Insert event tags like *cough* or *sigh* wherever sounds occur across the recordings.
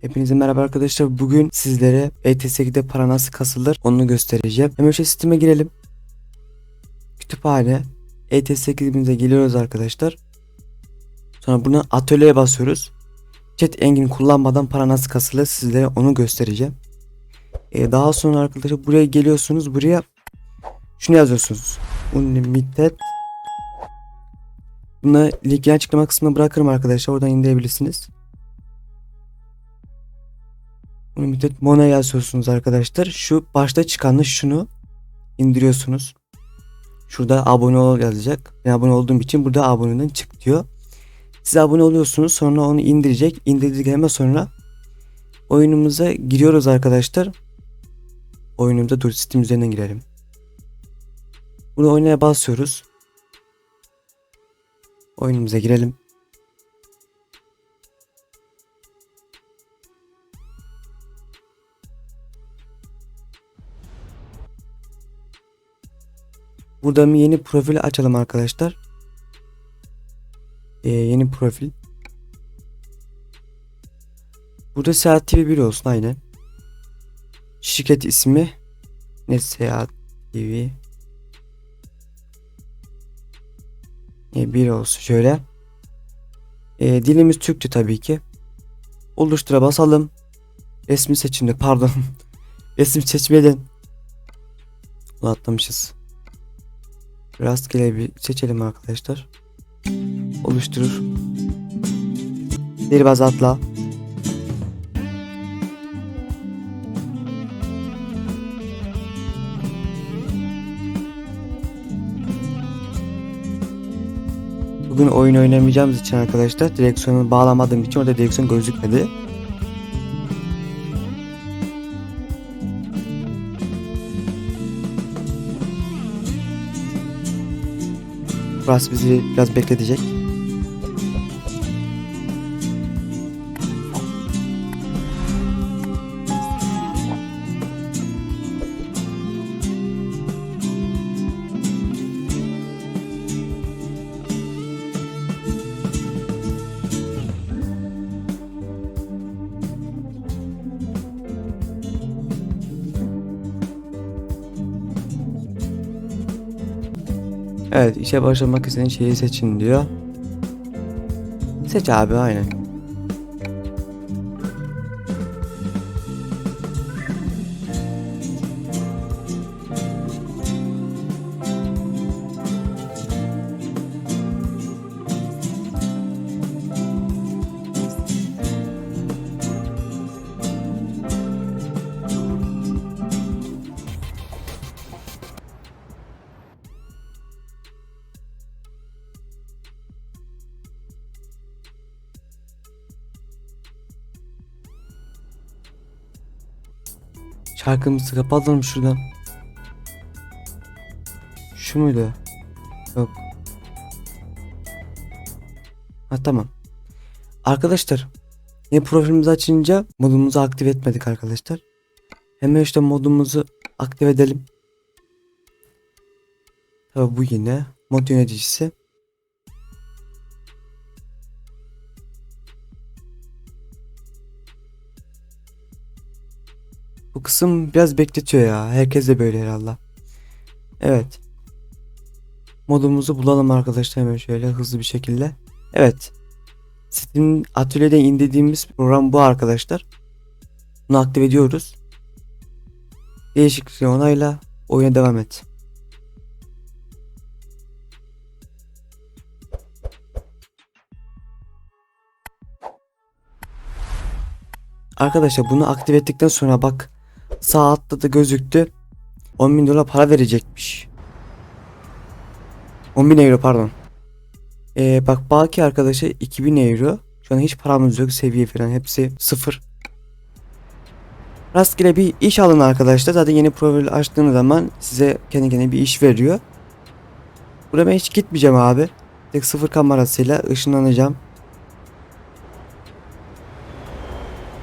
Hepinize merhaba arkadaşlar. Bugün sizlere ETS2'de para nasıl kasılır onu göstereceğim. Hemen şu sisteme girelim. Kütüphane. ETS8'imize geliyoruz arkadaşlar. Sonra buna atölyeye basıyoruz. Chat engin kullanmadan para nasıl kasılır sizlere onu göstereceğim. Ee, daha sonra arkadaşlar buraya geliyorsunuz. Buraya şunu yazıyorsunuz. Unlimited Bunu linkin açıklama kısmına bırakırım arkadaşlar. Oradan indirebilirsiniz. Unlimited Mona yazıyorsunuz arkadaşlar. Şu başta çıkanı şunu indiriyorsunuz. Şurada abone ol yazacak. Ben abone olduğum için burada aboneden çık diyor. Siz abone oluyorsunuz sonra onu indirecek. İndirdikten sonra oyunumuza giriyoruz arkadaşlar. Oyunumuza dur Steam üzerinden girelim. Bunu oynaya basıyoruz. Oyunumuza girelim. Burada bir yeni profil açalım arkadaşlar. Ee, yeni profil. Burada Seyahat TV 1 olsun aynen. Şirket ismi ne Seyahat TV e, 1 olsun şöyle. Ee, dilimiz Türkçe tabii ki. Oluştura basalım. Resmi seçimde pardon. *laughs* Resim seçmeden. Atlamışız. Rastgele bir seçelim arkadaşlar. Oluşturur. Deri atla. Bugün oyun oynamayacağımız için arkadaşlar direksiyonu bağlamadığım için orada direksiyon gözükmedi. Burası bizi biraz bekletecek. Evet işe başlamak istediğin şeyi seçin diyor. Seç abi aynen. Şarkımızı kapatalım şuradan. Şu muydu? Yok. Ha tamam. Arkadaşlar yine profilimizi açınca modumuzu aktif etmedik arkadaşlar. Hemen işte modumuzu aktif edelim. Tabi bu yine mod yöneticisi. Kısım biraz bekletiyor ya. Herkes de böyle herhalde. Evet. Modumuzu bulalım arkadaşlar hemen şöyle hızlı bir şekilde. Evet. Steam atölyede indirdiğimiz program bu arkadaşlar. Bunu aktif ediyoruz. Değişiklikleri onayla oyuna devam et. Arkadaşlar bunu aktif ettikten sonra bak sağ altta da gözüktü. 10 bin dolar para verecekmiş. 10 bin euro pardon. Ee, bak Baki arkadaşa 2000 euro. Şu an hiç paramız yok seviye falan hepsi sıfır. Rastgele bir iş alın arkadaşlar. Zaten yeni profil açtığınız zaman size kendi kendine bir iş veriyor. Buraya ben hiç gitmeyeceğim abi. Tek sıfır kamerasıyla ışınlanacağım.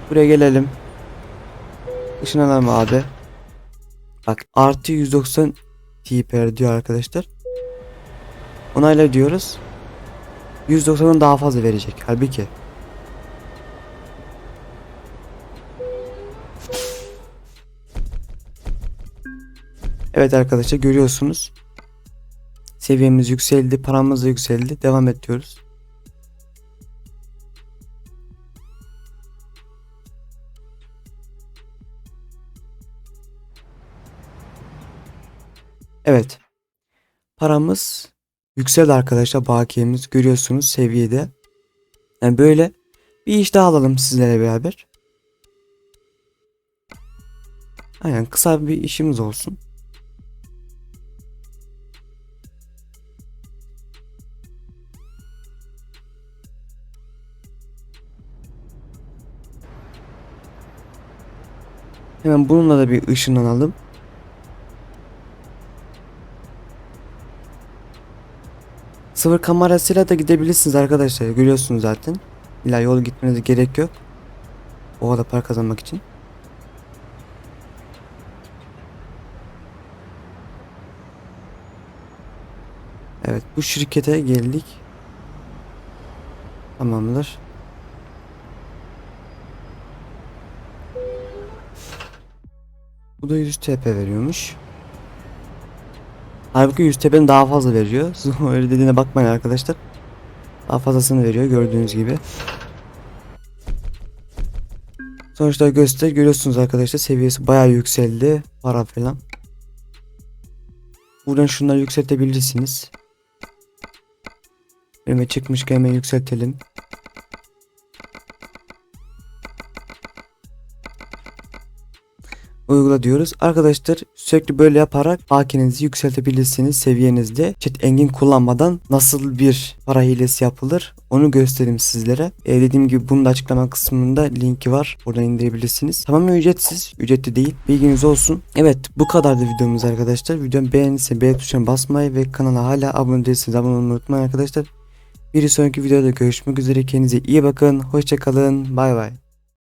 Buraya gelelim. Işınlanalım abi. Bak artı 190 TPR diyor arkadaşlar. Onayla diyoruz. 190'dan daha fazla verecek. Halbuki. Evet arkadaşlar görüyorsunuz. Seviyemiz yükseldi. Paramız da yükseldi. Devam et diyoruz. Evet. Paramız yükseldi arkadaşlar. Bakiyemiz görüyorsunuz seviyede. Yani böyle bir iş daha alalım sizlere beraber. Aynen kısa bir işimiz olsun. Hemen bununla da bir ışınlanalım. Sıfır kamerasıyla da gidebilirsiniz arkadaşlar. Görüyorsunuz zaten. İlla yol gitmenize gerek yok. O kadar para kazanmak için. Evet bu şirkete geldik. Tamamdır. Bu da 100 TP veriyormuş. Halbuki 100 TP'nin daha fazla veriyor. *laughs* Öyle dediğine bakmayın arkadaşlar. Daha fazlasını veriyor gördüğünüz gibi. Sonuçta göster görüyorsunuz arkadaşlar seviyesi bayağı yükseldi. Para falan. Buradan şunları yükseltebilirsiniz. Önüme çıkmışken hemen yükseltelim. Uygula diyoruz. Arkadaşlar sürekli böyle yaparak hakinizi yükseltebilirsiniz seviyenizde. Chat engin kullanmadan nasıl bir para hilesi yapılır onu göstereyim sizlere. E, dediğim gibi bunun da açıklama kısmında linki var. Oradan indirebilirsiniz. Tamamen ücretsiz. Ücretli değil. Bilginiz olsun. Evet bu kadardı videomuz arkadaşlar. Videomu beğendiyseniz beğen tuşuna basmayı ve kanala hala abone değilseniz abone olmayı unutmayın arkadaşlar. Bir sonraki videoda görüşmek üzere. Kendinize iyi bakın. Hoşçakalın. Bay bay.